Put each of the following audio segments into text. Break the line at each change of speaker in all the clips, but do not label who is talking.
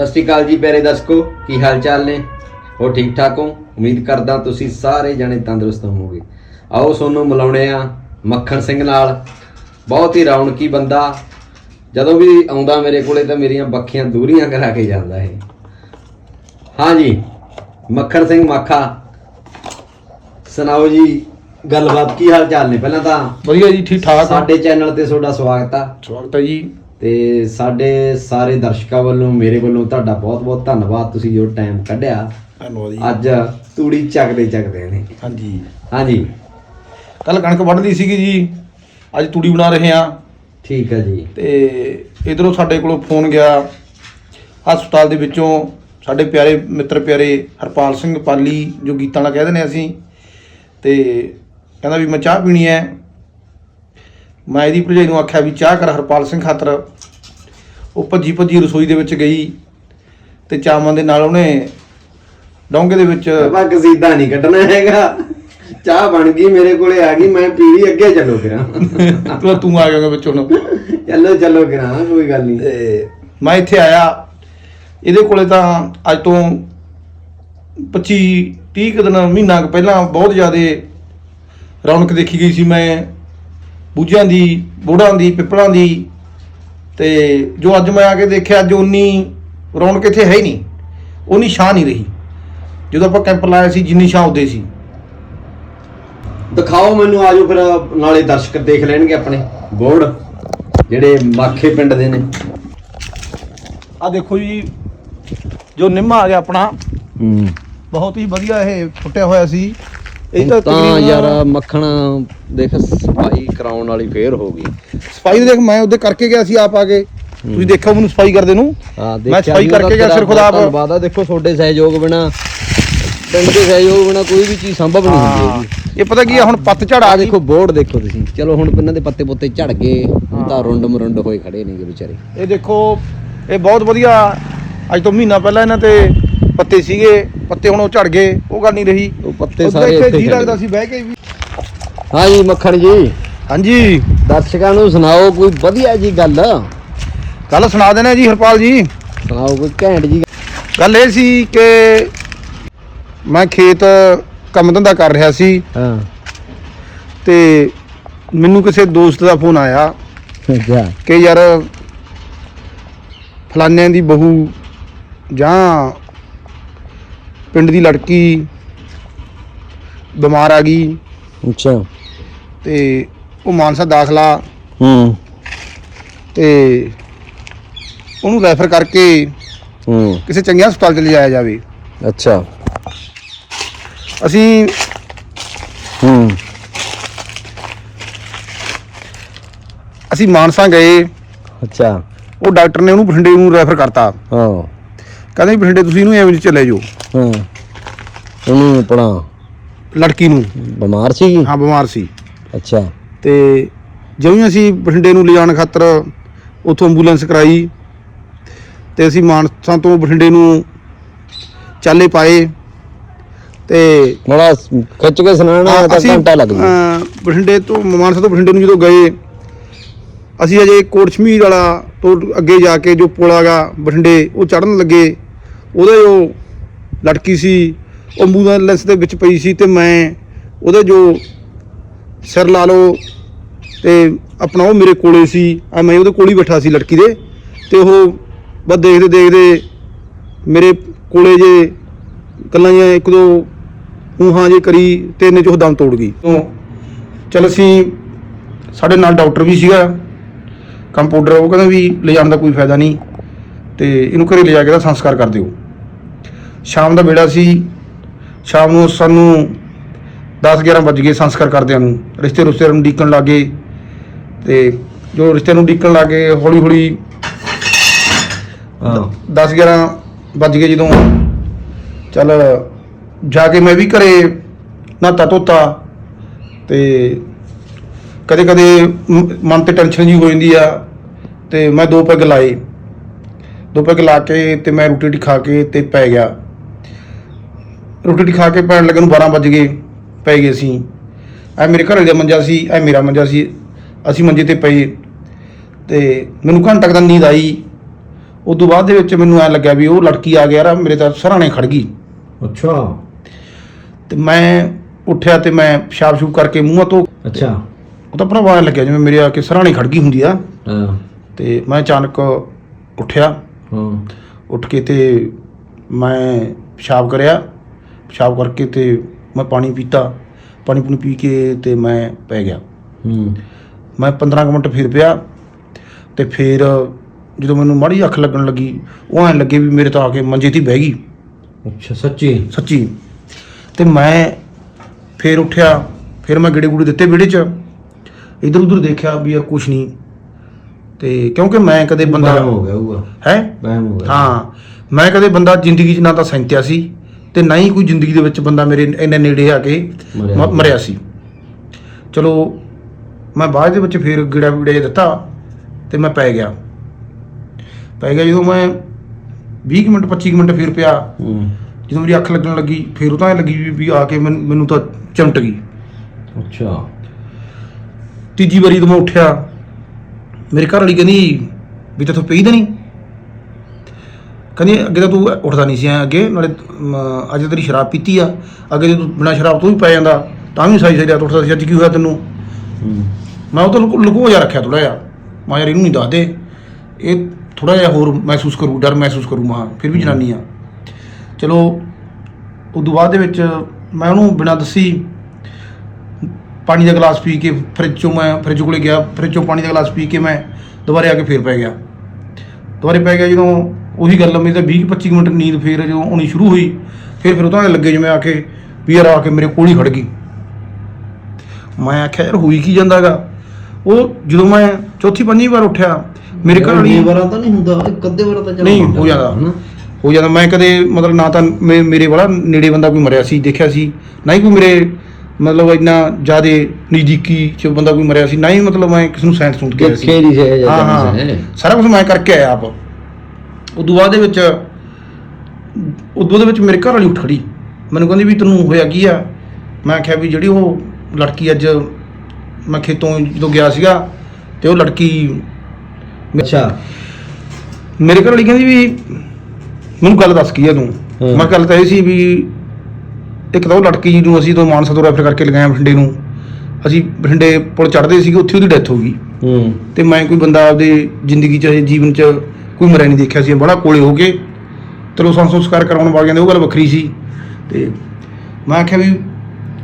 ਸਤਿ ਸ਼੍ਰੀ ਅਕਾਲ ਜੀ ਪਿਆਰੇ ਦਰਸ਼ਕੋ ਕੀ ਹਾਲ ਚਾਲ ਨੇ? ਹੋ ਠੀਕ ਠਾਕ ਹੋ? ਉਮੀਦ ਕਰਦਾ ਤੁਸੀਂ ਸਾਰੇ ਜਣੇ ਤੰਦਰੁਸਤ ਹੋਵੋਗੇ। ਆਓ ਸੋਨੂੰ ਮਿਲਾਉਣੇ ਆ ਮੱਖਣ ਸਿੰਘ ਨਾਲ। ਬਹੁਤ ਹੀ ਰੌਣਕੀ ਬੰਦਾ। ਜਦੋਂ ਵੀ ਆਉਂਦਾ ਮੇਰੇ ਕੋਲੇ ਤਾਂ ਮੇਰੀਆਂ ਬੱਖੀਆਂ ਦੂਰੀਆਂ ਕਰਾ ਕੇ ਜਾਂਦਾ ਹੈ ਹਾਂਜੀ ਮੱਖਣ ਸਿੰਘ ਮਾਖਾ। ਸੁਣਾਓ ਜੀ ਗੱਲਬਾਤ ਕੀ ਹਾਲ ਚਾਲ ਨੇ? ਪਹਿਲਾਂ ਤਾਂ
ਵਧੀਆ ਜੀ ਠੀਕ ਠਾਕ
ਸਾਡੇ ਚੈਨਲ ਤੇ ਤੁਹਾਡਾ ਸਵਾਗਤ ਆ।
ਸਵਾਗਤ ਹੈ ਜੀ।
ਤੇ ਸਾਡੇ ਸਾਰੇ ਦਰਸ਼ਕਾਂ ਵੱਲੋਂ ਮੇਰੇ ਵੱਲੋਂ ਤੁਹਾਡਾ ਬਹੁਤ-ਬਹੁਤ ਧੰਨਵਾਦ। ਤੁਸੀਂ ਜੋ ਟਾਈਮ ਕੱਢਿਆ
ਧੰਨਵਾਦ ਜੀ।
ਅੱਜ ਤੂੜੀ ਚੱਕਦੇ ਚੱਕਦੇ ਨੇ।
ਹਾਂਜੀ।
ਹਾਂਜੀ।
ਕੱਲ ਕਣਕ ਵੱਢਦੀ ਸੀਗੀ ਜੀ। ਅੱਜ ਤੂੜੀ ਬਣਾ ਰਹੇ ਹਾਂ।
ਠੀਕ ਹੈ ਜੀ।
ਤੇ ਇਧਰੋਂ ਸਾਡੇ ਕੋਲੋਂ ਫੋਨ ਗਿਆ। ਹਸਪਤਾਲ ਦੇ ਵਿੱਚੋਂ ਸਾਡੇ ਪਿਆਰੇ ਮਿੱਤਰ ਪਿਆਰੇ ਹਰਪਾਲ ਸਿੰਘ ਪਾਲੀ ਜੋ ਗੀਤਾਂ ਵਾਲਾ ਕਹਿੰਦੇ ਨੇ ਅਸੀਂ। ਤੇ ਕਹਿੰਦਾ ਵੀ ਮੈਂ ਚਾਹ ਪੀਣੀ ਹੈ। ਮੈਂ ਇਹਦੀ ਭਰਜਾਈ ਨੂੰ ਆਖਿਆ ਵੀ ਚਾਹ ਕਰ ਹਰਪਾਲ ਸਿੰਘ ਖਾਤਰ। ਉਹ ਭੱਜੀ ਭੱਜੀ ਰਸੋਈ ਦੇ ਵਿੱਚ ਗਈ ਤੇ ਚਾਵਾਂ ਦੇ ਨਾਲ ਉਹਨੇ ਡੋਂਗੇ ਦੇ ਵਿੱਚ
ਆਪਾਂ ਕਸੀਦਾ ਨਹੀਂ ਕੱਢਣਾ ਹੈਗਾ। ਚਾਹ ਬਣ ਗਈ ਮੇਰੇ ਕੋਲੇ ਆ ਗਈ ਮੈਂ ਪੀੜੀ ਅੱਗੇ ਚੱਲੋ ਕਿਰਾਂ
ਤੂੰ ਤੂੰ ਆ ਗਿਆ ਵਿੱਚ ਹੁਣ।
ਚੱਲੋ ਚੱਲੋ ਕਿਰਾਂ ਕੋਈ ਗੱਲ ਨਹੀਂ।
ਤੇ ਮੈਂ ਇੱਥੇ ਆਇਆ। ਇਹਦੇ ਕੋਲੇ ਤਾਂ ਅੱਜ ਤੋਂ 25 30 ਕੁ ਦਿਨ ਮਹੀਨਾ ਪਹਿਲਾਂ ਬਹੁਤ ਜ਼ਿਆਦੇ ਰੌਣਕ ਦੇਖੀ ਗਈ ਸੀ ਮੈਂ। ਬੂਝਾਂ ਦੀ ਬੋੜਾਂ ਦੀ ਪਿੱਪਲਾਂ ਦੀ। ਤੇ ਜੋ ਅੱਜ ਮੈਂ ਆ ਕੇ ਦੇਖਿਆ ਅੱਜ ਉਨੀ ਰੌਣਕ ਇੱਥੇ ਹੈ ਹੀ ਨਹੀਂ। ਉਨੀ ਸ਼ਾਨ ਨਹੀਂ ਰਹੀ। ਜਦੋਂ ਆਪਾਂ ਕੈਂਪ ਲਾਇਆ ਸੀ ਜਿੰਨੀ ਸ਼ਾਨ ਉਹਦੇ ਸੀ।
ਦਿਖਾਓ ਮੈਨੂੰ ਆਜੋ ਫਿਰ ਨਾਲੇ ਦਰਸ਼ਕ ਦੇਖ ਲੈਣਗੇ ਆਪਣੇ। ਬੋਰਡ ਜਿਹੜੇ ਮਾਖੇ ਪਿੰਡ ਦੇ ਨੇ।
ਆ ਦੇਖੋ ਜੀ ਜੋ ਨਿੰਮਾ ਆ ਗਿਆ ਆਪਣਾ।
ਹੂੰ।
ਬਹੁਤ ਹੀ ਵਧੀਆ ਇਹ ਫੁੱਟਿਆ ਹੋਇਆ ਸੀ। ਇਹ
ਤਾਂ
ਤਕਰੀਬਨ-
ਯਾਰ ਮੱਖਣ ਦੇਖ ਸਫ਼ਾਈ ਕਰਾਉਣ ਵਾਲੀ ਫੇਰ ਹੋ ਗਈ।
ਸਫ਼ਾਈ ਦੇਖ ਮੈਂ ਉਹਦੇ ਕਰਕੇ ਗਿਆ ਸੀ ਆਪ ਆ ਕੇ। ਤੁਸੀਂ ਦੇਖਿਓ ਮੈਨੂੰ ਸਫ਼ਾਈ ਕਰਦੇ ਨੂੰ? ਮੈਂ ਸਫ਼ਾਈ ਕਰਕੇ ਗਿਆ ਸਿਰ ਖੁਦਾ ਆਪ।
ਧੰਨਵਾਦ ਆ। ਦੇਖੋ ਤੁਹਾਡੇ ਸਹਿਯੋਗ ਬਿਨਾ ਪਿੰਡ ਦੇ ਸਹਿਯੋਗ ਬਿਨਾ ਕੋਈ ਵੀ ਚੀਜ਼ ਸੰਭਵ ਨਹੀਂ ਹੁੰਦੀ ਹੈਗੀ।
ਇਹ ਪਤਾ ਕੀ ਆ ਹੁਣ ਪੱਤ ਝੜ ਆ
ਦੇਖੋ ਬੋਰਡ ਦੇਖੋ ਤੁਸੀਂ। ਚਲੋ ਹੁਣ ਇਹਨਾਂ ਦੇ ਪੱਤੇ ਪੁੱਤੇ ਝੜ ਗਏ। ਤਾਂ ਰੁੰਡ ਮਰੁੰਡ ਹੋਏ ਖੜੇ ਨੇਗੇ ਵਿਚਾਰੇ।
ਇਹ ਦੇਖੋ ਇਹ ਬਹੁਤ ਵਧੀਆ ਅੱਜ ਤੋਂ ਮਹੀਨਾ ਪਹਿਲਾਂ ਇਹਨਾਂ ਤੇ ਪੱਤੇ ਸੀਗੇ ਪੱਤੇ ਹੁਣ ਉਹ ਝੜ ਗਏ ਉਹ ਗੱਲ ਨਹੀਂ ਰਹੀ।
ਉਹ ਪੱਤੇ ਸਾਰੇ
ਇੱਥੇ ਜੀ ਲੱਗਦਾ। ਸੀ ਬਹਿ ਕੇ ਵੀ।
ਹਾਂ ਜੀ ਮੱਖਣ ਜੀ।
ਹਾਂਜੀ।
ਦਰਸ਼ਕਾਂ ਨੂੰ ਸੁਣਾਓ ਕੋਈ ਵਧੀਆ ਜੀ ਗੱਲ?
ਗੱਲ ਸੁਣਾ ਦੇਣਾ ਜੀ ਹਰਪਾਲ ਜੀ।
ਸੁਣਾਓ ਕੋਈ ਘੈਂਟ ਜੀ।
ਗੱਲ ਇਹ ਸੀ ਕਿ ਮੈਂ ਖੇਤ ਕੰਮ ਧੰਦਾ ਕਰ ਰਿਹਾ ਸੀ।
ਹਾਂ।
ਤੇ ਮੈਨੂੰ ਕਿਸੇ ਦੋਸਤ ਦਾ ਫੋਨ ਆਇਆ ਕਿ ਯਾਰ ਫਲਾਨਿਆਂ ਦੀ ਬਹੂ ਜਾਂ ਪਿੰਡ ਦੀ ਲੜਕੀ ਬਿਮਾਰ ਆ ਗਈ।
ਅੱਛਾ।
ਤੇ ਉਹ ਮਾਨਸਾ ਦਾਖਲਾ।
ਹੂੰ।
ਤੇ ਉਹਨੂੰ ਰੈਫਰ ਕਰਕੇ
ਹੂੰ।
ਕਿਸੇ ਚੰਗੇ ਹਸਪਤਾਲ 'ਚ ਲਿਜਾਇਆ ਜਾਵੇ।
ਅੱਛਾ।
ਅਸੀਂ
ਹੂੰ।
ਅਸੀਂ ਮਾਨਸਾ ਗਏ।
ਅੱਛਾ।
ਉਹ ਡਾਕਟਰ ਨੇ ਉਹਨੂੰ ਬਠਿੰਡੇ ਨੂੰ ਰੈਫਰ ਕਰਤਾ।
ਹਾਂ।
ਕਹਿੰਦੇ ਵੀ ਬਠਿੰਡੇ ਤੁਸੀਂ ਇਹਨੂੰ ਐਵੇਂ ਚਲੇ ਜਾਓ।
ਹਾਂ। ਉਹਨੂੰ ਆਪਣਾ
ਲੜਕੀ ਨੂੰ?
ਬਿਮਾਰ ਸੀ
ਹਾਂ ਬਿਮਾਰ ਸੀ।
ਅੱਛਾ।
ਤੇ ਜਿਉਂ ਹੀ ਅਸੀਂ ਬਠਿੰਡੇ ਨੂੰ ਲਿਜਾਣ ਖਾਤਰ ਉੱਥੋਂ ਐਂਬੂਲੈਂਸ ਕਰਾਈ ਤੇ ਅਸੀਂ ਮਾਨਸਾ ਤੋਂ ਬਠਿੰਡੇ ਨੂੰ ਚਾਲੇ ਪਾਏ ਤੇ
ਬੜਾ ਖਿੱਚ ਕੇ ਸੁਣਾਣਾ ਤਾਂ
ਅਸੀਂ,
ਘੰਟਾ ਲੱਗ ਜੂ
ਅਹ, ਬਠਿੰਡੇ ਤੋਂ ਮਾਨਸਾ ਤੋਂ ਬਠਿੰਡੇ ਨੂੰ ਜਦੋਂ ਗਏ ਅਸੀਂ ਅਜੇ ਕੋਟ ਸ਼ਮੀਰ ਵਾਲਾ ਤੋਂ ਅੱਗੇ ਜਾ ਕੇ ਜੋ ਪੁਲ ਹੈਗਾ ਬਠਿੰਡੇ ਉਹ ਚੜਨ ਲੱਗੇ। ਉਹਦੇ ਜੋ ਲੜਕੀ ਸੀ, ਉਹ ਐਂਬੂਲੈਂਸ ਦੇ ਵਿੱਚ ਪਈ ਸੀ ਤੇ ਮੈਂ ਉਹਦੇ ਜੋ ਸਿਰ ਲਾ ਲਓ ਤੇ ਆਪਣਾ ਉਹ ਮੇਰੇ ਕੋਲੇ ਸੀ, ਆ ਮੈਂ ਉਹਦੇ ਕੋਲ ਹੀ ਬੈਠਾ ਸੀ ਲੜਕੀ ਦੇ ਤੇ ਉਹ ਬਸ ਦੇਖਦੇ ਦੇਖਦੇ ਮੇਰੇ ਕੋਲੇ ਜੇ ਗੱਲਾਂ ਜਿਹੀਆਂ ਇੱਕ ਦੋ ਹੂੰ ਹਾਂ ਜੇ ਕਰੀ ਤੇ ਇਹਨੇ ਚ ਉਹ ਦਮ ਤੋੜ ਗਈ। ਤੋਂ ਚਲ ਅਸੀਂ ਸਾਡੇ ਨਾਲ ਡਾਕਟਰ ਵੀ ਸੀਗਾ, ਕੰਪਾਊਂਡਰ, ਉਹ ਕਹਿੰਦਾ ਵੀ ਲੈ ਜਾਣ ਦਾ ਕੋਈ ਫਾਇਦਾ ਨਹੀਂ ਤੇ ਇਹਨੂੰ ਘਰੇ ਲਿਜਾ ਕੇ ਦਾ ਸੰਸਕਾਰ ਕਰ ਦਿਓ। ਸ਼ਾਮ ਦਾ ਵੇੜਾ ਸੀ। ਸ਼ਾਮ ਨੂੰ ਸਾਨੂੰ 10 11 ਵੱਜ ਗਏ ਸੰਸਕਾਰ ਕਰਦਿਆਂ ਨੂੰ। ਰਿਸ਼ਤੇ ਰੁਸ਼ਤੇ ਨੂੰ ਡੀਕਣ ਲੱਗੇ ਤੇ ਜੋ ਰਿਸ਼ਤੇ ਨੂੰ ਡੀਕਣ ਲੱਗੇ ਹੌਲੀ ਹੌਲੀ
ਹਾਂ
10 11 ਵੱਜ ਗਏ ਜਦੋਂ ਚੱਲ ਜਾ ਕੇ ਮੈਂ ਵੀ ਘਰੇ ਨਹਾਤਾ ਧੋਤਾ ਤੇ ਕਦੇ ਕਦੇ ਮਨ ਤੇ ਟੈਨਸ਼ਨ ਜੀ ਹੋ ਜਾਂਦੀ ਆ ਤੇ ਮੈਂ ਦੋ ਪੈਗ ਲਾਏ। ਦੋ ਪੈਗ ਲਾ ਕੇ ਤੇ ਮੈਂ ਰੋਟੀ ਰੋਟੀ ਖਾ ਕੇ ਤੇ ਪੈ ਗਿਆ। ਰੋਟੀ ਖਾ ਕੇ ਪੈਣ ਲੱਗੇ ਨੂੰ 12 ਵੱਜ ਗਏ ਪੈ ਗਏ ਸੀ ਐ ਮੇਰੇ ਘਰ ਦਾ ਮੰਜਾ ਸੀ ਐ ਮੇਰਾ ਮੰਜਾ ਸੀ ਅਸੀਂ ਮੰਜੇ ਤੇ ਪਏ। ਤੇ ਮੈਨੂੰ ਘੰਟਾ ਕੁ ਦਾ ਨੀਂਦ ਆਈ। ਉਸ ਤੋਂ ਬਾਅਦ ਦੇ ਵਿੱਚ ਮੈਨੂੰ ਐ ਲੱਗਿਆ ਵੀ ਉਹ ਲੜਕੀ ਆ ਗਿਆ ਯਾਰ ਮੇਰੇ ਤਾਂ ਸਰਾਣੇ ਖੜ ਗਈ।
ਅੱਛਾ।
ਤੇ ਮੈਂ ਉੱਠਿਆ ਤੇ ਮੈਂ ਪਿਸ਼ਾਬ ਸ਼ੂਬ ਕਰਕੇ ਮੂੰਹਾਂ ਤੋਂ
ਅੱਛਾ।
ਉਹ ਤਾਂ ਭਰਾਵਾ ਐਂ ਲੱਗਿਆ ਜਿਵੇਂ ਮੇਰੇ ਆ ਕੇ ਸਰਾਣੇ ਖੜ ਗਈ ਹੁੰਦੀ ਆ।
ਹਾਂ।
ਤੇ ਮੈਂ ਅਚਾਨਕ ਉੱਠਿਆ।
ਹਾਂ।
ਉੱਠ ਕੇ ਤੇ ਮੈਂ ਪਿਸ਼ਾਬ ਕਰਿਆ। ਪਿਸ਼ਾਬ ਕਰਕੇ ਤੇ ਮੈਂ ਪਾਣੀ ਪੀਤਾ ਪਾਣੀ ਪੂਣੀ ਪੀ ਕੇ ਤੇ ਮੈਂ ਪੈ ਗਿਆ।
ਹੂੰ।
ਮੈਂ 15 ਕੁ ਮਿੰਟ ਫਿਰ ਪਿਆ ਤੇ ਫਿਰ ਜਦੋਂ ਮੈਨੂੰ ਮਾੜੀ ਅੱਖ ਲੱਗਣ ਲੱਗੀ ਉਹ ਐਂ ਲੱਗੇ ਵੀ ਮੇਰੇ ਤਾਂ ਆ ਕੇ ਮੰਜੇ 'ਤੇ ਹੀ ਬਹਿ ਗਈ।
ਅੱਛਾ ਸੱਚੀ?
ਸੱਚੀ। ਤੇ ਮੈਂ ਫਿਰ ਉੱਠਿਆ ਫਿਰ ਮੈਂ ਗੇੜੇ ਗੂੜੇ ਦਿੱਤੇ ਵਿਹੜੇ 'ਚ। ਇਧਰ ਉਧਰ ਦੇਖਿਆ ਵੀ ਯਾਰ ਕੁਛ ਨਹੀਂ। ਤੇ ਕਿਉਂਕਿ ਮੈਂ ਕਦੇ ਬੰਦਾ
ਵਹਿਮ ਹੋ ਗਿਆ ਹੋਊਗਾ।
ਹੈ?
ਵਹਿਮ ਹੋ ਗਿਆ।
ਹਾਂ। ਮੈਂ ਕਦੇ ਬੰਦਾ ਜ਼ਿੰਦਗੀ 'ਚ ਨਾ ਤਾਂ ਸੈਂਤਿਆ ਸੀ। ਤੇ ਨਾ ਹੀ ਕੋਈ ਜ਼ਿੰਦਗੀ ਦੇ ਵਿੱਚ ਬੰਦਾ ਮੇਰੇ ਇੰਨੇ ਨੇੜੇ ਆ ਕੇ
ਮਰਿਆ।
ਮ- ਮਰਿਆ ਸੀ। ਚਲੋ ਮੈਂ ਬਾਅਦ ਦੇ ਵਿੱਚ ਫਿਰ ਗਿੜਾ ਵਿੜਾ ਜਿਹਾ ਦਿੱਤਾ ਤੇ ਮੈਂ ਪੈ ਗਿਆ। ਪੈ ਗਿਆ ਜਦੋਂ ਮੈਂ 20 ਕੁ ਮਿੰਟ 25 ਕੁ ਮਿੰਟ ਫਿਰ ਪਿਆ।
ਹੂੰ।
ਜਦੋਂ ਮੇਰੀ ਅੱਖ ਲੱਗਣ ਲੱਗੀ ਫਿਰ ਉਹ ਤਾਂ ਐਂ ਲੱਗੀ ਵੀ- ਵੀ ਆ ਕੇ ਮੈਨੂੰ ਮੈਨੂੰ ਤਾਂ ਚਮਟ ਗਈ।
ਅੱਛਾ।
ਤੀਜੀ ਵਾਰੀ ਜਦੋਂ ਮੈਂ ਉੱਠਿਆ ਮੇਰੇ ਘਰ ਵਾਲੀ ਕਹਿੰਦੀ ਵੀ ਤੇਥੋਂ ਪਈ ਤਾਂ ਨਹੀਂ? ਕਹਿੰਦੀ ਅੱਗੇ ਤਾਂ ਤੂੰ ਉੱਠਦਾ ਨਹੀਂ ਸੀ ਐਂ ਅੱਗੇ ਨਾਲੇ ਅਮ, ਅੱਜ ਤੇਰੀ ਸ਼ਰਾਬ ਪੀਤੀ ਆ। ਅੱਗੇ ਜੇ ਤੂੰ ਬਿਨਾਂ ਸ਼ਰਾਬ ਤੋਂ ਵੀ ਪੈ ਜਾਂਦਾ ਤਾਂ ਵੀ ਸਾਈ ਸਾਈ ਰਾਤ ਉੱਠਦਾ ਸੀ ਅੱਜ ਕੀ ਹੋਇਆ ਤੈਨੂੰ? ਮੈਂ ਉਹ ਤਾਂ ਲੁਕੋ- ਲੁਕੋ ਜਾ ਰੱਖਿਆ ਥੋੜਾ ਜਿਹਾ। ਮੈਂ ਯਾਰ ਇਹਨੂੰ ਨਹੀਂ ਦੱਸਦੇ ਇਹ ਥੋੜਾ ਜਿਹਾ ਹੋਰ ਮਹਿਸੂਸ ਕਰੂ ਡਰ ਮਹਿਸੂਸ ਕਰੂ ਮਾਂ ਫਿਰ ਵੀ ਜਨਾਨੀ ਆ। ਚਲੋ ਉਦੋਂ ਬਾਅਦ ਦੇ ਵਿੱਚ ਮੈਂ ਉਹਨੂੰ ਬਿਨਾਂ ਦੱਸੀ ਪਾਣੀ ਦਾ ਗਲਾਸ ਪੀ ਕੇ ਫਰਿੱਜ ਚੋਂ ਮੈਂ ਫਰਿੱਜ ਕੋਲੇ ਗਿਆ ਫਰਿੱਜ ਚੋਂ ਪਾਣੀ ਦਾ ਗਲਾਸ ਪੀ ਕੇ ਮੈਂ ਦੁਬਾਰੇ ਆ ਕੇ ਫੇਰ ਪੈ ਗਿਆ। ਦੁਬਾਰੇ ਪੈ ਗਿਆ ਜਦੋਂ ਉਹੀ ਗੱਲ ਮੇਰੀ ਤਾਂ 20 25 ਮਿੰਟ ਨੀਂਦ ਫੇਰ ਜਦੋਂ ਆਉਣੀ ਸ਼ੁਰੂ ਹੋਈ ਫਿਰ ਫਿਰ ਉਹ ਤਾਂ ਐਂ ਲੱਗੇ ਜਿਵੇਂ ਆ ਕੇ ਵੀ ਯਾਰ ਆ ਕੇ ਮੇਰੇ ਕੋਲ ਹੀ ਖੜ ਗਈ। ਮੈਂ ਆਖਿਆ ਯਾਰ ਹੋਈ ਕੀ ਜਾਂਦਾਗਾ? ਉਹ ਜਦੋਂ ਮੈਂ ਚੌਥੀ ਪੰਜਵੀਂ ਵਾਰ ਉੱਠਿਆ ਮੇਰੇ ਘਰ ਵਾਲੀ
ਵਾਰਾ ਤਾਂ ਨਹੀਂ ਹੁੰਦਾ ਇੱਕ ਅੱਧੇ ਵਾਰਾ ਤਾਂ ਚੱਲ
ਨਹੀਂ ਹੋ ਜਾਂਦਾ? ਹੋ ਜਾਂਦਾ। ਮੈਂ ਕਦੇ ਮਤਲਬ ਨਾ ਤਾਂ ਮੇ- ਮੇਰੇ ਵਾਲਾ ਨੇੜੇ ਬੰਦਾ ਕੋਈ ਮਰਿਆ ਸੀ ਦੇਖਿਆ ਸੀ ਨਾ ਹੀ ਕੋਈ ਮੇਰੇ ਮਤਲਬ ਇੰਨਾ ਜ਼ਿਆਦੇ ਨਜ਼ਦੀਕੀ ਚ ਬੰਦਾ ਕੋਈ ਮਰਿਆ ਸੀ ਨਾ ਹੀ ਮਤਲਬ ਮੈਂ ਕਿਸ ਨੂੰ ਸਾਇੰਸ ਸੁਣ ਕੇ ਆਇਆ ਸੀ।
ਦੇਖੇ ਨਹੀਂ ਸੀ
ਹਾਂ ਹਾਂ। ਸਾਰਾ ਕੁਝ ਮੈਂ ਕਰਕੇ ਆਇਆ ਆਪ। ਉਦੋਂ ਬਾਅਦ ਦੇ ਵਿੱਚ ਉਦੋਂ ਦੇ ਵਿੱਚ ਮੇਰੇ ਘਰ ਵਾਲੀ ਉੱਠ ਖੜੀ। ਮੈਨੂੰ ਕਹਿੰਦੀ ਵੀ ਤੈਨੂੰ ਹੋਇਆ ਕੀ ਆ? ਮੈਂ ਆਖਿਆ ਵੀ ਜਿਹੜੀ ਉਹ ਲੜਕੀ ਅੱਜ ਮੈਂ ਖੇਤੋਂ ਜਦੋਂ ਗਿਆ ਸੀਗਾ ਤੇ ਉਹ ਲੜਕੀ
ਅੱਛਾ।
ਮੇਰੇ ਘਰ ਵਾਲੀ ਕਹਿੰਦੀ ਵੀ ਮੈਨੂੰ ਗੱਲ ਦੱਸ ਕੀ ਆ ਤੂੰ। ਮੈਂ ਗੱਲ ਤਾਂ ਇਹ ਸੀ ਵੀ ਇੱਕ ਤਾਂ ਉਹ ਲੜਕੀ ਨੂੰ ਅਸੀਂ ਤੋਂ ਮਾਨਸਾ ਤੋਂ ਰੈਫਰ ਕਰਕੇ ਲਗਾਇਆ ਬਠਿੰਡੇ ਨੂੰ ਅਸੀਂ ਬਠਿੰਡੇ ਪੁਲ ਚੜ੍ਹਦੇ ਸੀਗੇ ਉੱਥੇ ਉਹਦੀ ਡੈਥ ਹੋ ਗਈ।
ਹੂੰ।
ਤੇ ਮੈਂ ਕੋਈ ਬੰਦਾ ਆਪਦੇ ਜ਼ਿੰਦਗੀ 'ਚ ਜੀਵਨ 'ਚ ਕੋਈ ਮਰਿਆ ਨਹੀਂ ਦੇਖਿਆ ਸੀ ਬੜਾ ਕੋਲੇ ਹੋ ਕੇ ਚਲੋ ਸੰਸਕਾਰ ਸੰਸਕਾਰ ਕਰਾਉਣ ਵਾਲਿਆਂ ਦੇ ਉਹ ਗੱਲ ਵੱਖਰੀ ਸੀ। ਤੇ ਮੈਂ ਆਖਿਆ ਵੀ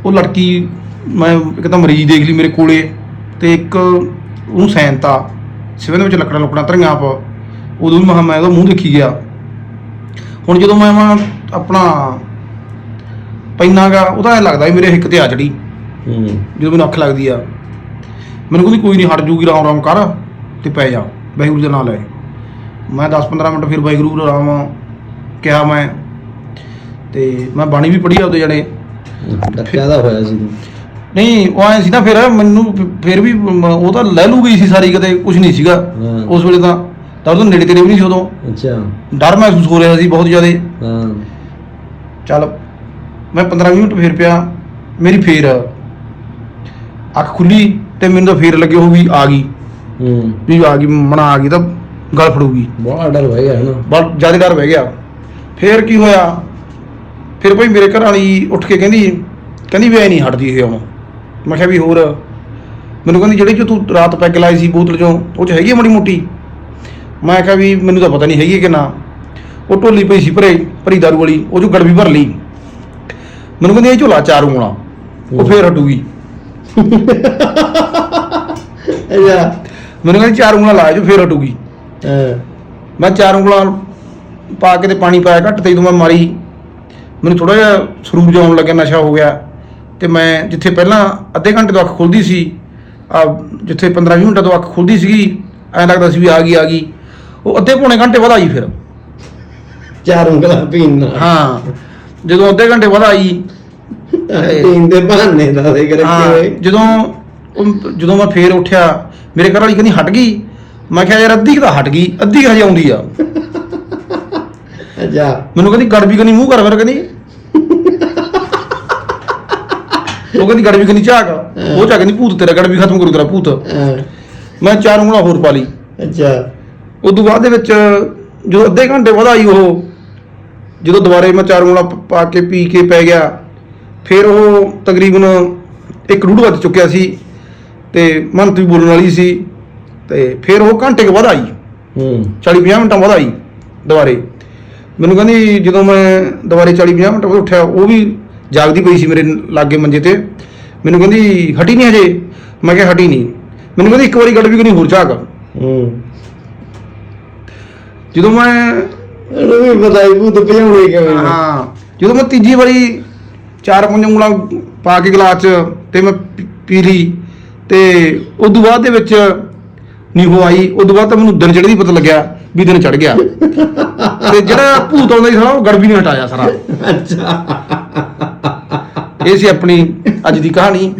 ਉਹ ਲੜਕੀ ਮੈਂ ਇੱਕ ਤਾਂ ਮਰੀਜ਼ ਦੇਖ ਲਈ ਮੇਰੇ ਕੋਲੇ ਤੇ ਇੱਕ ਉਹਨੂੰ ਸੈਨਤਾ ਸਿਵਨ ਵਿੱਚ ਲੱਕੜਾਂ ਲੁਕੜਾਂ ਧਰੀਆਂ ਆਪ। ਉਦੋਂ ਵੀ ਮੈਂ ਕਿਹਾ ਮੈਂ ਉਹਦਾ ਮੂੰਹ ਦੇਖੀ ਗਿਆ। ਹੁਣ ਜਦੋਂ ਮੈਂ ਮੈਂ ਆਪਣਾ ਪੈਨਾਗਾ ਉਹਦਾ ਐਂ ਲੱਗਦਾ ਵੀ ਮੇਰੇ ਹਿੱਕ ਤੇ ਆ ਚੜੀ।
ਹੂੰ।
ਜਦੋਂ ਮੈਨੂੰ ਅੱਖ ਲੱਗਦੀ ਆ ਮੈਨੂੰ ਕਹਿੰਦੀ ਕੋਈ ਨਹੀਂ ਹਟ ਜੂਗੀ ਰਾਮ ਰਾਮ ਕਰ ਤੇ ਪੈ ਜਾ। ਵਾਹਿਗੁਰੂ ਦਾ ਨਾਮ ਲੈ। ਮੈਂ 10-15 ਮਿੰਟ ਫਿਰ ਵਾਹਿਗੁਰੂ ਰਾਮ ਕਿਹਾ ਮੈਂ। ਤੇ ਮੈਂ ਬਾਣੀ ਵੀ ਪੜ੍ਹੀ ਆ ਉਹਦੇ ਜਣੇ।
ਡੱਕਿਆ ਦਾ ਹੋਇਆ ਸੀ ਤੂੰ?
ਨਹੀਂ ਉਹ ਐ ਸੀ ਨਾ ਫਿਰ ਮੈਨੂੰ ਫਿਰ ਵੀ ਮ- ਉਹ ਤਾਂ ਲੈ ਲੂ ਗਈ ਸੀ ਸਾਰੀ ਕਦੇ ਕੁਝ ਨਹੀਂ ਸੀਗਾ।
ਹਾਂ।
ਉਸ ਵੇਲੇ ਤਾਂ ਤਾਂ ਉਹਦੇ ਨੇੜੇ ਤੇੜੇ ਵੀ ਨਹੀਂ ਸੀ ਉਦੋਂ।
ਅੱਛਾ।
ਡਰ ਮਹਿਸੂਸ ਹੋ ਰਿਹਾ ਸੀ ਬਹੁਤ ਜ਼ਿਆਦਾ।
ਹਾਂ।
ਚੱਲ ਮੈਂ 15 ਮਿੰਟ ਫੇਰ ਪਿਆ ਮੇਰੀ ਫੇਰ ਅੱਖ ਖੁੱਲੀ ਤੇ ਮੈਨੂੰ ਤਾਂ ਫੇਰ ਲੱਗੇ ਉਹ ਵੀ ਆ ਗਈ।
ਹੂੰ।
ਵੀ ਆ ਗਈ ਮਣਾ ਆ ਗਈ ਤਾਂ ਗਲ ਫੜੂਗੀ।
ਬੜਾ ਡਰ ਹੋਇਆ ਹੈ ਨਾ।
ਬਹੁਤ ਜ਼ਿਆਦਾ ਡਰ ਬਹਿ ਗਿਆ। ਫੇਰ ਕੀ ਹੋਇਆ? ਫਿਰ ਭਾਈ ਮੇਰੇ ਘਰ ਵਾਲੀ ਉੱਠ ਕੇ ਕਹਿੰਦੀ ਕਹਿੰਦੀ ਵੀ ਐ ਨਹੀਂ ਹਟਦੀ ਇਹ ਹੁਣ ਮੈਂ ਕਿਹਾ ਵੀ ਹੋਰ ਮੈਨੂੰ ਕਹਿੰਦੀ ਜਿਹੜੀ ਜੋ ਤੂੰ ਰਾਤ ਪੈਗ ਲਾਈ ਸੀ ਬੋਤਲ ਚੋਂ ਉਹ ਚ ਹੈਗੀ ਮਾੜੀ ਮੋਟੀ? ਮੈਂ ਕਿਹਾ ਵੀ ਮੈਨੂੰ ਤਾਂ ਪਤਾ ਨਹੀਂ ਹੈਗੀ ਕਿ ਨਾ। ਉਹ ਢੋਲੀ ਪਈ ਸੀ ਭਰੇ ਭਰੀ ਦਾਰੂ ਵਾਲੀ ਉਹ ਜੋ ਗੜਵੀ ਭਰ ਲਈ। ਮੈਨੂੰ ਕਹਿੰਦੀ ਇਹ ਝੋਲਾ ਚਾਰ ਉਂਗਲਾਂ ਉਹ ਫੇਰ ਹਟੂਗੀ।
ਅੱਛਾ।
ਮੈਨੂੰ ਕਹਿੰਦੀ ਚਾਰ ਉਂਗਲਾਂ ਲਾ ਜੋ ਫੇਰ ਹਟੂਗੀ। ਮੈਂ ਚਾਰ ਉਂਗਲਾਂ ਪਾ ਕੇ ਤੇ ਪਾਣੀ ਪਾਇਆ ਘੱਟ ਤੇ ਜਦੋਂ ਮੈਂ ਮਾਰੀ ਮੈਨੂੰ ਥੋੜਾ ਜਿਹਾ ਸਰੂਪ ਜਿਹਾ ਆਉਣ ਲੱਗਿਆ ਨਸ਼ਾ ਹੋ ਗਿਆ ਤੇ ਮੈਂ ਜਿੱਥੇ ਪਹਿਲਾਂ ਅੱਧੇ ਘੰਟੇ ਤੋਂ ਅੱਖ ਖੁੱਲਦੀ ਸੀ ਆ ਜਿੱਥੇ 15 20 ਮਿੰਟਾਂ ਤੋਂ ਅੱਖ ਖੁੱਲਦੀ ਸੀਗੀ ਐਂ ਲੱਗਦਾ ਸੀ ਵੀ ਆ ਗਈ ਆ ਗਈ। ਉਹ ਅੱਧੇ ਪੌਣੇ ਘੰਟੇ ਬਾਅਦ ਆਈ ਫਿਰ।
ਚਾਰ ਉਂਗਲਾਂ ਪੀਣਾ
ਹਾਂ ਜਦੋਂ ਅੱਧੇ ਘੰਟੇ ਬਾਅਦ ਆਈ
ਪੀਣ ਦੇ ਬਹਾਨੇ ਦਾ ਦੇ ਕਰ
ਹਾਂ
ਰੱਖੇ ਹੋਏ
ਜਦੋਂ ਜਦੋਂ ਮੈਂ ਫੇਰ ਉੱਠਿਆ ਮੇਰੇ ਘਰ ਵਾਲੀ ਕਹਿੰਦੀ ਹਟ ਗਈ ਮੈਂ ਕਿਹਾ ਯਾਰ ਅੱਧੀ ਕੁ ਤਾਂ ਹਟ ਗਈ ਅੱਧੀ ਕੁ ਹਜੇ ਆਉਂਦੀ ਆ।
ਅੱਛਾ।
ਮੈਨੂੰ ਕਹਿੰਦੀ ਗੜਬੀ ਕਨੀ ਮੂੰਹ ਕਰ ਫਿਰ ਕਹਿੰਦੀ। ਉਹ ਕਹਿੰਦੀ ਗੜਬੀ ਕਨੀ ਝਾਕ ਉਹ ਝਾਕ ਕਹਿੰਦੀ ਭੂਤ ਤੇਰਾ ਗੜਬੀ ਖਤਮ ਕਰੂ ਤੇਰਾ ਭੂਤ।
ਹਾਂ,
ਮੈਂ ਚਾਰ ਉਂਗਲਾਂ ਹੋਰ ਪਾ ਲਈ।
ਅੱਛਾ।
ਉਸ ਤੋਂ ਬਾਅਦ ਦੇ ਵਿੱਚ ਜਦੋਂ ਅੱਧੇ ਘੰਟੇ ਬਾਅਦ ਆਈ ਉਹ ਜਦੋਂ ਦੁਬਾਰੇ ਮੈਂ ਚਾਰ ਉਂਗਲਾਂ ਪ- ਪਾ ਕੇ ਪੀ ਕੇ ਪੈ ਗਿਆ ਫਿਰ ਉਹ ਤਕਰੀਬਨ ਇੱਕ ਡੂਢ ਵੱਜ ਚੁੱਕਿਆ ਸੀ ਤੇ ਮੰਤਰੀ ਬੋਲਣ ਵਾਲੀ ਸੀ। ਤੇ ਫਿਰ ਉਹ ਘੰਟੇ ਕੁ ਬਾਅਦ ਆਈ।
ਹੂੰ।
40 50 ਮਿੰਟਾਂ ਬਾਅਦ ਆਈ ਦੁਬਾਰੇ। ਮੈਨੂੰ ਕਹਿੰਦੀ ਜਦੋਂ ਮੈਂ ਦੁਬਾਰੇ 40 50 ਮਿੰਟ ਬਾਅਦ ਉੱਠਿਆ ਉਹ ਵੀ ਜਾਗਦੀ ਪਈ ਸੀ ਮੇਰੇ ਲਾਗੇ ਮੰਜੇ ਤੇ। ਮੈਨੂੰ ਕਹਿੰਦੀ ਹਟੀ ਨਹੀਂ ਹਜੇ? ਮੈਂ ਕਿਹਾ ਹਟੀ ਨਹੀਂ। ਮੈਨੂੰ ਕਹਿੰਦੀ ਇੱਕ ਵਾਰੀ ਗੱਲ ਵੀ ਕੋਈ ਹੋਰ ਝਾਕ।
ਹੂੰ।
ਜਦੋਂ ਮੈਂ
ਇਹਨੂੰ ਵੀ ਪਤਾ ਹੀ ਭੂਤ ਭਜਾਉਣੇ ਕਿਵੇਂ।
ਹਾਂ। ਜਦੋਂ ਮੈਂ ਤੀਜੀ ਵਾਰੀ ਚਾਰ ਪੰਜ ਉਂਗਲਾਂ ਪਾ ਕੇ ਗਲਾਸ 'ਚ ਤੇ ਮੈਂ ਪੀ ਲਈ ਤੇ ਉਸ ਤੋਂ ਬਾਅਦ ਦੇ ਵਿੱਚ ਨਹੀਂ ਹੋ ਆਈ ਤੋਂ ਬਾਅਦ ਤਾਂ ਮੈਨੂੰ ਦਿਨ ਚੜ੍ਹਦੀ ਪਤਾ ਲੱਗਿਆ ਵੀ ਦਿਨ ਚੜ ਗਿਆ। ਤੇ ਜਿਹੜਾ ਭੂਤ ਆਉਂਦਾ ਸੀ ਸਾਰਾ ਉਹ ਗੜਬੀ ਨਹੀਂ ਹਟਾਇਆ ਸਾਰਾ।
ਅੱਛਾ।
ਇਹ ਸੀ ਆਪਣੀ ਅੱਜ ਦੀ ਕਹਾਣੀ।